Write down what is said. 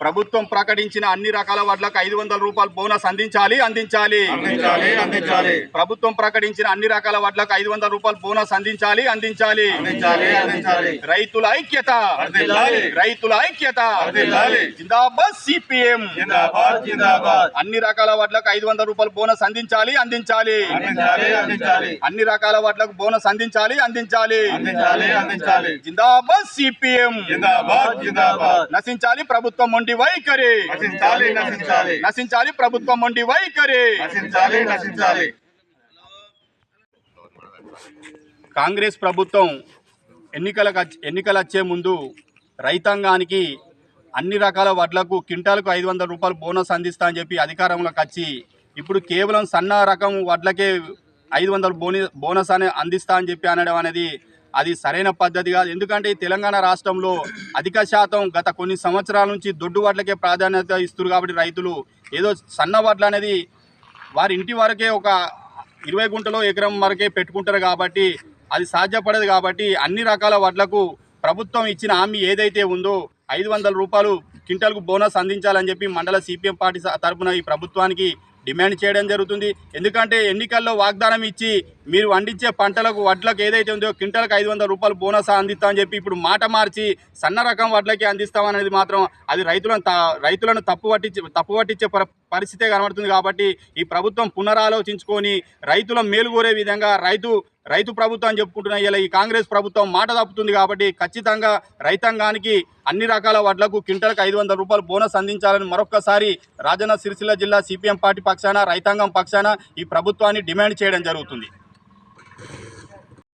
ప్రభుత్వం ప్రకటించిన అన్ని రకాల వడ్లకు ఐదు వందల రూపాయలు బోనస్ అందించాలి అందించాలి. ప్రభుత్వం ప్రకటించిన అన్ని రకాల వడ్లకు ఐదు వందల రూపాయలు బోనస్ అందించాలి అందించాలి. రైతుల ఐక్యత. రైతుల ఐక్యత. జిందాబాద్ సిపిఎం. అన్ని రకాల వడ్లకు ఐదు వందల రూపాయలు బోనస్ అందించాలి అందించాలి. అన్ని రకాల వడ్లకు బోనస్ అందించాలి అందించాలి. జిందాబాద్ సిపిఎం. నశించాలి ప్రభుత్వం మొండి వైఖరి. నశించాలి నశించాలి. నశించాలి ప్రభుత్వం మొండి వైఖరి. నశించాలి నశించాలి. కాంగ్రెస్ ప్రభుత్వం ఎన్నికలకు వచ్చ- ఎన్నికలు వచ్చే ముందు రైతాంగానికి అన్ని రకాల వడ్లకు క్వింటాలకు ఐదు వందల రూపాయలు బోనస్ అందిస్తా అని చెప్పి అధికారంలోకి వచ్చి ఇప్పుడు కేవలం సన్న రకం వడ్లకే ఐదు వందల బోని బోనస్ అని అందిస్తా అని చెప్పి అనడం అనేది అది సరైన పద్ధతి కాదు. ఎందుకంటే తెలంగాణ రాష్ట్రంలో అధిక శాతం గత కొన్ని సంవత్సరాల నుంచి దొడ్డు వడ్లకే ప్రాధాన్యత ఇస్తారు కాబట్టి రైతులు. ఏదో సన్న వడ్లు అనేది వారి ఇంటి వరకే ఒక ఇరవై గుంటలో ఎకరం వరకే పెట్టుకుంటారు కాబట్టి అది సాధ్యపడదు కాబట్టి అన్ని రకాల వడ్లకు ప్రభుత్వం ఇచ్చిన హామీ ఏదైతే ఉందో ఐదు వందల రూపాయలు క్వింటల్కు బోనస్ అందించాలని చెప్పి మండల సిపిఎం పార్టీ తరఫున ఈ ప్రభుత్వానికి డిమాండ్ చేయడం జరుగుతుంది. ఎందుకంటే ఎన్నికల్లో వాగ్దానం ఇచ్చి మీరు పండించే పంటలకు వడ్లకు ఏదైతే ఉందో క్వింటల్కి ఐదు వందల రూపాయలు బోనస్ అందిస్తామని చెప్పి ఇప్పుడు మాట మార్చి సన్న రకం వడ్లకి అందిస్తామనేది మాత్రం అది రైతులను రైతులను తప్పు పట్టించే తప్పు పట్టించే పరిస్థితే కనబడుతుంది కాబట్టి ఈ ప్రభుత్వం పునరాలోచించుకొని రైతుల మేలు కోరే విధంగా రైతు రైతు ప్రభుత్వం అని చెప్పుకుంటున్న ఇలా ఈ కాంగ్రెస్ ప్రభుత్వం మాట తప్పుతుంది కాబట్టి ఖచ్చితంగా రైతాంగానికి అన్ని రకాల వడ్లకు క్వింటల్కి ఐదు వందల రూపాయలు బోనస్ అందించాలని మరొక్కసారి రాజన్న సిరిసిల్ల జిల్లా సిపిఎం పార్టీ పక్షాన రైతాంగం పక్షాన ఈ ప్రభుత్వాన్ని డిమాండ్ చేయడం జరుగుతుంది.